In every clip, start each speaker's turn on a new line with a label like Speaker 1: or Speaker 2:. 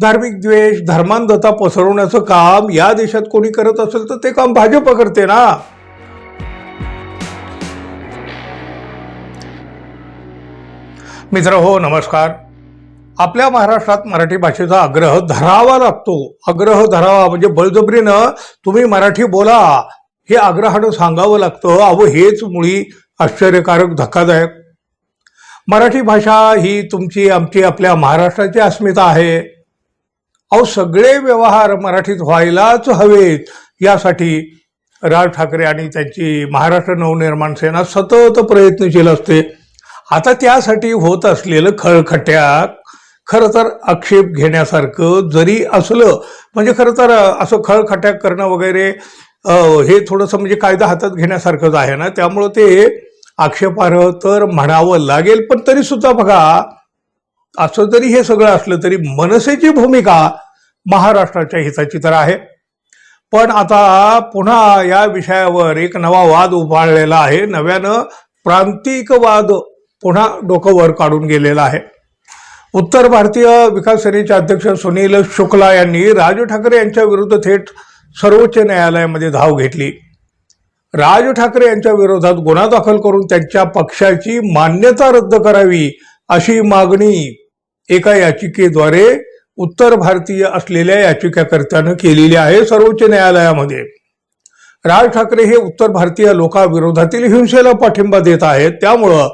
Speaker 1: धार्मिक द्वेष धर्मांधता पसरवण्याचं काम या देशात कोणी करत असेल तर ते काम भाजप करते ना. मित्र हो नमस्कार. आपल्या महाराष्ट्रात मराठी भाषेचा आग्रह धरावा लागतो. आग्रह धरावा म्हणजे बळजबरीनं तुम्ही मराठी बोला. हे आग्रहानं सांगावं लागतं. अहो हेच मुळी आश्चर्यकारक धक्कादायक. मराठी भाषा ही तुमची आमची आपल्या महाराष्ट्राची अस्मिता आहे. अहो सगळे व्यवहार मराठीत व्हायलाच हवेत. यासाठी राज ठाकरे आणि त्यांची महाराष्ट्र नवनिर्माण सेना सतत प्रयत्नशील असते. आता त्यासाठी होत असलेलं खळखट्याक खरं तर आक्षेप घेण्यासारखं जरी असलं म्हणजे खरं तर असं खळखट्याक करणं वगैरे हे थोडंसं म्हणजे कायदा हातात घेण्यासारखंच आहे ना? त्यामुळं ते आक्षेपार्ह तर म्हणावं लागेल पण तरी सुद्धा बघा असं जरी हे सगळं असलं तरी मनसेची भूमिका महाराष्ट्राच्या हिताची तर आहे. पण आता पुन्हा या विषयावर एक नवा वाद उभारलेला आहे. नव्यानं प्रांतिकवाद पुन्हा डोकं वर काढून गेलेला आहे. उत्तर भारतीय विकास सेनेचे अध्यक्ष सुनील शुक्ला यांनी राज ठाकरे यांच्या विरुद्ध थेट सर्वोच्च न्यायालयामध्ये धाव घेतली. राज ठाकरे यांच्या विरोधात गुन्हा दाखल करून त्यांच्या पक्षाची मान्यता रद्द करावी अशी मागणी एका याचिकेद्वारे उत्तर भारतीय असलेल्या याचिकाकर्त्यानं केलेली आहे सर्वोच्च न्यायालयामध्ये. राज ठाकरे हे उत्तर भारतीय लोकांविरोधातील हिंसेला पाठिंबा देत आहेत. त्यामुळं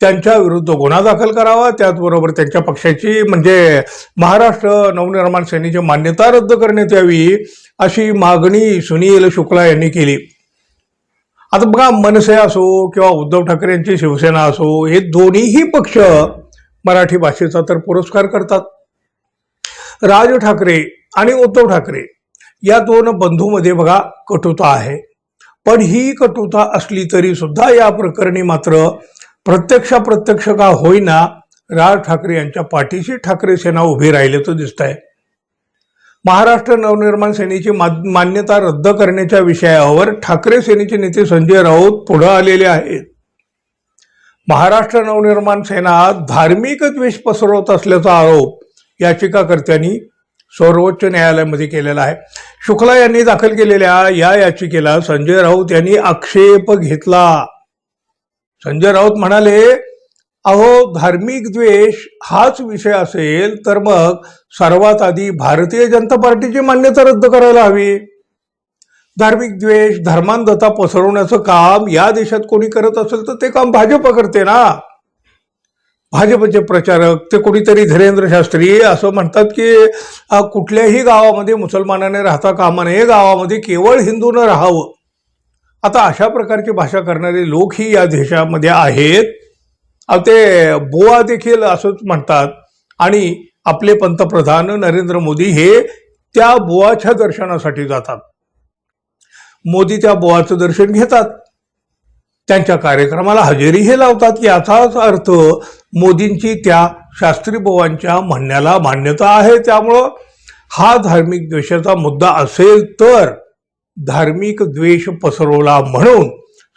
Speaker 1: त्यांच्या विरुद्ध गुन्हा दाखल करावा. त्याचबरोबर त्यांच्या पक्षाची म्हणजे महाराष्ट्र नवनिर्माण सेनेची मान्यता रद्द करण्यात यावी अशी मागणी सुनील शुक्ला यांनी केली. आता बघा मनसे असो किंवा उद्धव ठाकरे यांची शिवसेना असो हे दोन्हीही पक्ष मराठी भाषेचा तर पुरस्कार करतात. राज ठाकरे आणि उद्धव ठाकरे या दोन बंधूमध्ये बघा कटुता आहे. पण ही कटुता असली तरी सुद्धा या प्रकरणी मात्र प्रत्यक्ष प्रत्यक्ष का होईना राज ठाकरे यांच्या पाठीशी ठाकरे सेना उभी राहिल्याचं दिसत आहे महाराष्ट्र नवनिर्माण सेनेची मा- मान्यता रद्द करण्याच्या विषयावर ठाकरे सेनेचे नेते संजय राऊत पुढे आलेले आहेत. महाराष्ट्र नवनिर्माण सेना धार्मिक द्वेष पसरवत असल्याचा आरोप याचिकाकर्त्यांनी सर्वोच्च न्यायालयामध्ये केलेला आहे. शुक्ला यांनी दाखल केलेल्या या याचिकेला संजय राऊत यांनी आक्षेप घेतला. संजय राऊत म्हणाले अहो धार्मिक द्वेष हाच विषय असेल तर मग सर्वात आधी भारतीय जनता पार्टीची मान्यता रद्द करायला हवी. धार्मिक द्वेष धर्मांधता पसरवण्याचं काम या देशात कोणी करत असेल तर ते काम भाजप करते ना. भाजपचे प्रचारक ते कोणीतरी धीरेंद्र शास्त्री असं म्हणतात की कुठल्याही गावामध्ये मुसलमानाने राहता कामा नये. गावामध्ये केवळ हिंदूनं राहावं. आता अशा प्रकारची भाषा करणारे लोकही या देशामध्ये आहेत. ते बोवा देखील असंच म्हणतात. आणि आपले पंतप्रधान नरेंद्र मोदी हे त्या बोवाच्या दर्शनासाठी जातात. मोदी त्या बोवाचं दर्शन घेतात. त्यांच्या कार्यक्रमाला हजेरी हे लावतात. याचाच अर्थ मोदींची त्या शास्त्रीबुवांच्या म्हणण्याला मान्यता आहे. त्यामुळं हा धार्मिक द्वेषाचा मुद्दा असेल तर धार्मिक द्वेष पसरवला म्हणून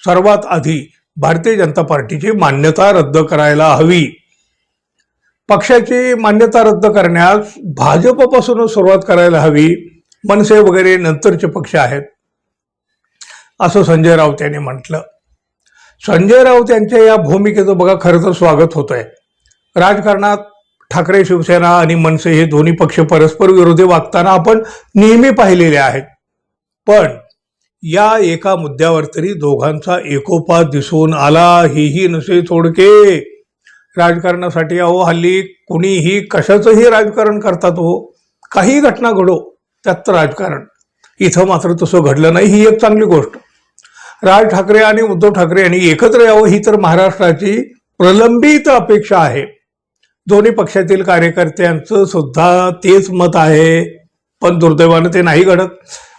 Speaker 1: सर्वात आधी भारतीय जनता पार्टीची मान्यता रद्द करायला हवी. पक्षाची मान्यता रद्द करण्यास भाजपपासूनच सुरुवात करायला हवी. मनसे वगैरे नंतरचे पक्ष आहेत. असं संजय राऊत यांनी म्हटलं. संजय राऊत यांच्या या भूमिकेचं बघा खरं तर स्वागत होत आहे राजकारणात ठाकरे शिवसेना आणि मनसे हे दोन्ही पक्ष परस्पर विरोधी वागताना आपण नेहमी पाहिलेले आहेत. पण या एका मुद्द्यावर तरी दोघांचा एकोपा दिसून आला हेही नसे थोडके राजकारणासाठी अहो हल्ली कुणीही कशाचंही राजकारण करतात हो. काही घटना घडो त्यात राजकारण. इथं मात्र तसं घडलं नाही ही एक चांगली गोष्ट. राज ठाकरे आणि उद्धव ठाकरे यांनी एकत्र यावं ही तर महाराष्ट्राची प्रलंबित अपेक्षा आहे. दोन्ही पक्षातील कार्यकर्त्यांचं सुद्धा तेच मत आहे पण दुर्दैवानं ते नाही घडत.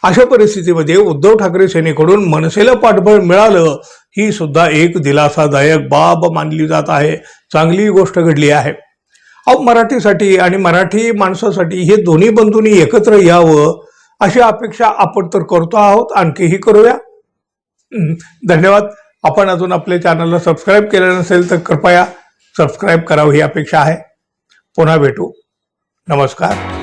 Speaker 1: अशा परिस्थितीमध्ये उद्धव ठाकरे सेनेकडून मनसेला पाठबळ मिळालं ही सुद्धा एक दिलासादायक बाब मानली जात आहे. चांगली गोष्ट घडली आहे. अहो मराठीसाठी आणि मराठी माणसासाठी हे दोन्ही बंधूंनी एकत्र यावं अशी अपेक्षा आपण तर करतो आहोत. आणखीही करूया. धन्यवाद. आपण अजून आपल्या चॅनलला सबस्क्राईब केलं नसेल तर कृपया सबस्क्राईब करावं ही अपेक्षा आहे. पुन्हा भेटू. नमस्कार.